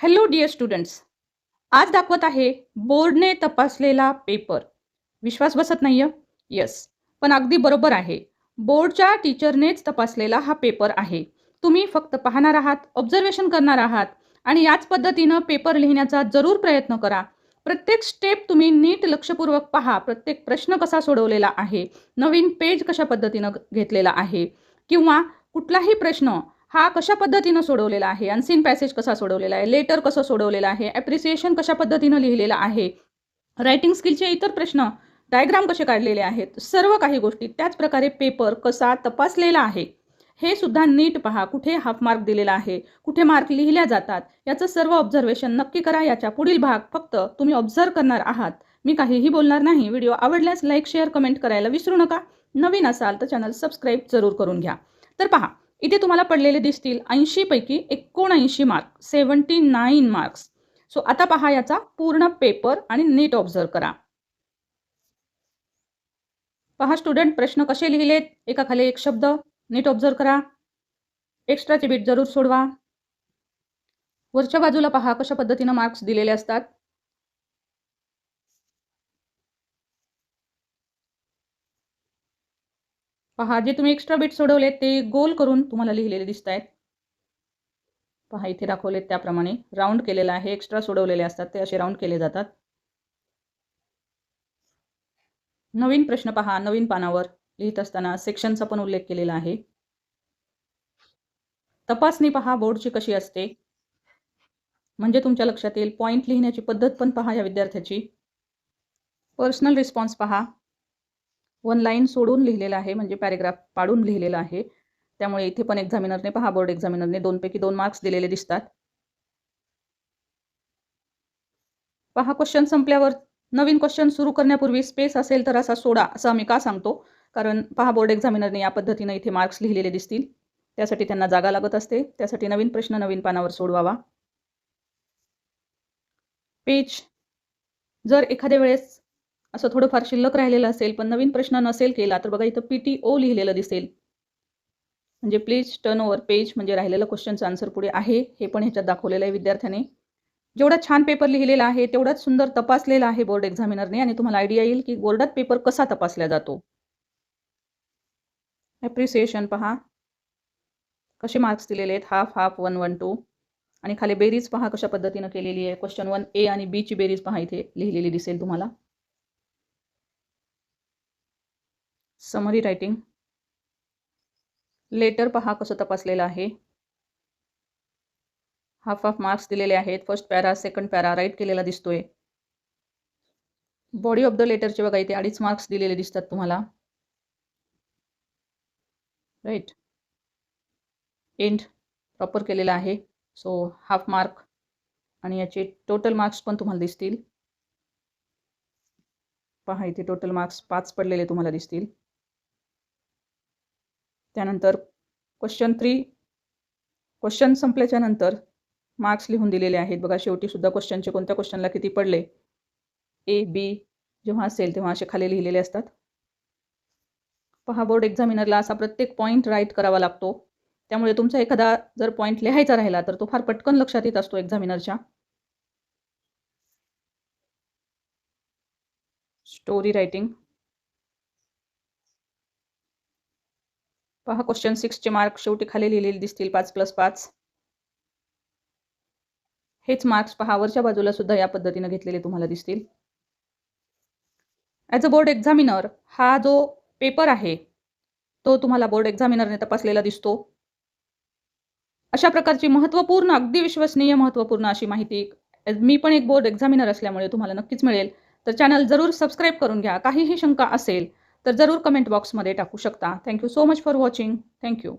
Hello dear students आज दाखवत आहे बोर्डने तपासलेला पेपर विश्वास बसत नाही येस पण अगदी बरोबर आहे. बोर्डच्या टीचरनेच तपासलेला हा पेपर आहे. तुम्ही फक्त पाहणार आहात ऑब्झर्वेशन करणार आहात आणि याच पद्धतीनं पेपर लिहिण्याचा जरूर प्रयत्न करा. प्रत्येक स्टेप तुम्ही नीट लक्षपूर्वक पहा. प्रत्येक प्रश्न कसा सोडवलेला आहे. नवीन पेज कशा पद्धतीनं घेतलेला आहे. किंवा कुठलाही प्रश्न हा कशा पद्धतीनं सोडवलेला आहे? अनसीन पॅसेज कसा सोडवलेला आहे? लेटर कसं सोडवलेलं आहे? ॲप्रिसिएशन कशा पद्धतीनं लिहिलेलं आहे? रायटिंग स्किलचे इतर प्रश्न डायग्राम कसे काढलेले आहेत? सर्व काही गोष्टी त्याच प्रकारे पेपर कसा तपासलेला आहे? हे सुद्धा नीट पहा कुठे हाफ मार्क दिलेला आहे? कुठे मार्क लिहिल्या जातात? याचं सर्व ऑब्झर्वेशन नक्की करा. याच्या पुढील भाग फक्त तुम्ही ऑब्झर्व करणार आहात. मी काहीही बोलणार नाही. व्हिडिओ आवडल्यास लाईक शेअर कमेंट करायला विसरू नका. नवीन असाल तर चॅनल सबस्क्राईब जरूर करून घ्या. तर पहा इथे तुम्हाला पडलेले दिसतील ऐंशीपैकी एकोणऐंशी mark seventy nine marks so आता पहा याचा पूर्ण पेपर आणि नीट ऑब्झर्व करा. पहा स्टुडंट प्रश्न कसे लिहिलेत? एका खाली एक शब्द नीट ऑब्झर्व करा. एक्स्ट्राचे बीट जरूर सोडवा. वरच्या बाजूला पहा कशा पद्धतीनं मार्क्स दिलेले असतात. पहा जे तुम्ही एक्स्ट्रा बीट सोडवले ते गोल करून तुम्हाला लिहिलेले दिसत आहेत पहा इथे दाखवलेत त्याप्रमाणे. राऊंड केलेलं आहे एक्स्ट्रा सोडवलेले असतात ते असे राऊंड केले जातात. नवीन प्रश्न पहा नवीन पानावर लिहित असताना सेक्शनचा पण उल्लेख केलेला आहे. तपासणी पहा बोर्डची कशी असते. म्हणजे तुमच्या लक्षात येईल पॉईंट लिहिण्याची पद्धत पण पहा या विद्यार्थ्याची. पर्सनल रिस्पॉन्स पहा. वन लाईन सोडून लिहिलेलं आहे म्हणजे पॅरेग्राफ पाडून लिहिलेलं आहे. त्यामुळे इथे पण एक्झामिनरने पहा बोर्ड एक्झामिनरने दोनपैकी दोन मार्क्स दिलेले दिसतात. पहा क्वेश्चन संपल्यावर नवीन क्वेश्चन सुरू करण्यापूर्वी स्पेस असेल तर असा सोडा असं आम्ही का सांगतो? कारण पहा बोर्ड एक्झामिनरने या पद्धतीनं इथे मार्क्स लिहिलेले दिसतील. त्यासाठी त्यांना जागा लागत असते. त्यासाठी नवीन प्रश्न नवीन पानावर सोडवावा. पेज जर एखाद्या वेळेस असं थोडंफार शिल्लक राहिलेलं असेल पण नवीन प्रश्न नसेल केला तर बघा इथं पी टी ओ लिहिलेलं दिसेल. म्हणजे प्लीज टर्न ओव्हर पेज म्हणजे राहिलेलं क्वेश्चनचं आन्सर पुढे आहे हे पण ह्याच्यात दाखवलेलं आहे विद्यार्थ्याने. जेवढा छान पेपर लिहिलेला आहे तेवढाच सुंदर तपासलेला आहे बोर्ड एक्झामिनरने आणि तुम्हाला आयडिया येईल की बोर्डात पेपर कसा तपासला जातो. ॲप्रिसिएशन पहा. कसे मार्क्स दिलेले आहेत? Half half one one two आणि खाली बेरीज पहा कशा पद्धतीनं केलेली आहे. क्वेश्चन वन ए आणि बीची बेरीज पहा इथे लिहिलेली दिसेल तुम्हाला. समरी रायटिंग लेटर पहा कसं तपासलेलं आहे. हाफ हाफ मार्क्स दिलेले आहेत. First para second para write केलेला दिसतोय. बॉडी ऑफ द लेटरचे बघा इथे अडीच मार्क्स दिलेले दिसतात तुम्हाला. राईट एंड प्रॉपर केलेला आहे. सो हाफ मार्क आणि याचे टोटल मार्क्स पण तुम्हाला दिसतील. पहा इथे टोटल मार्क्स पाच पडलेले तुम्हाला दिसतील. त्यानंतर क्वेश्चन थ्री क्वेश्चन संपल्याच्या नंतर मार्क्स लिहून दिलेले आहेत. बघा शेवटीसुद्धा क्वेश्चनचे कोणत्या क्वेश्चनला किती पडले? ए बी जेव्हा असेल तेव्हा असे खाली लिहिलेले असतात. पहा बोर्ड एक्झामिनरला असा प्रत्येक पॉईंट राईट करावा लागतो. त्यामुळे तुमचा एखादा जर पॉईंट लिहायचा राहिला तर तो फार पटकन लक्षात येत असतो एक्झामिनरच्या स्टोरी रायटिंग पहा क्वेश्चन सिक्सचे मार्क शेवटी खाली लिहिलेले दिसतील पाच प्लस पाच. हेच मार्क्स पहा वरच्या बाजूला सुद्धा या पद्धतीनं घेतलेले तुम्हाला दिसतील. ॲज अ बोर्ड एक्झामिनर हा जो पेपर आहे तो तुम्हाला बोर्ड एक्झामिनरने तपासलेला दिसतो. अशा प्रकारची महत्त्वपूर्ण अगदी विश्वसनीय महत्त्वपूर्ण अशी माहिती मी पण एक बोर्ड एक्झामिनर असल्यामुळे तुम्हाला नक्कीच मिळेल. तर चॅनल जरूर सबस्क्राईब करून घ्या. काहीही शंका असेल तर जरूर कमेंट बॉक्समध्ये टाकू शकता. Thank you so much for watching thank you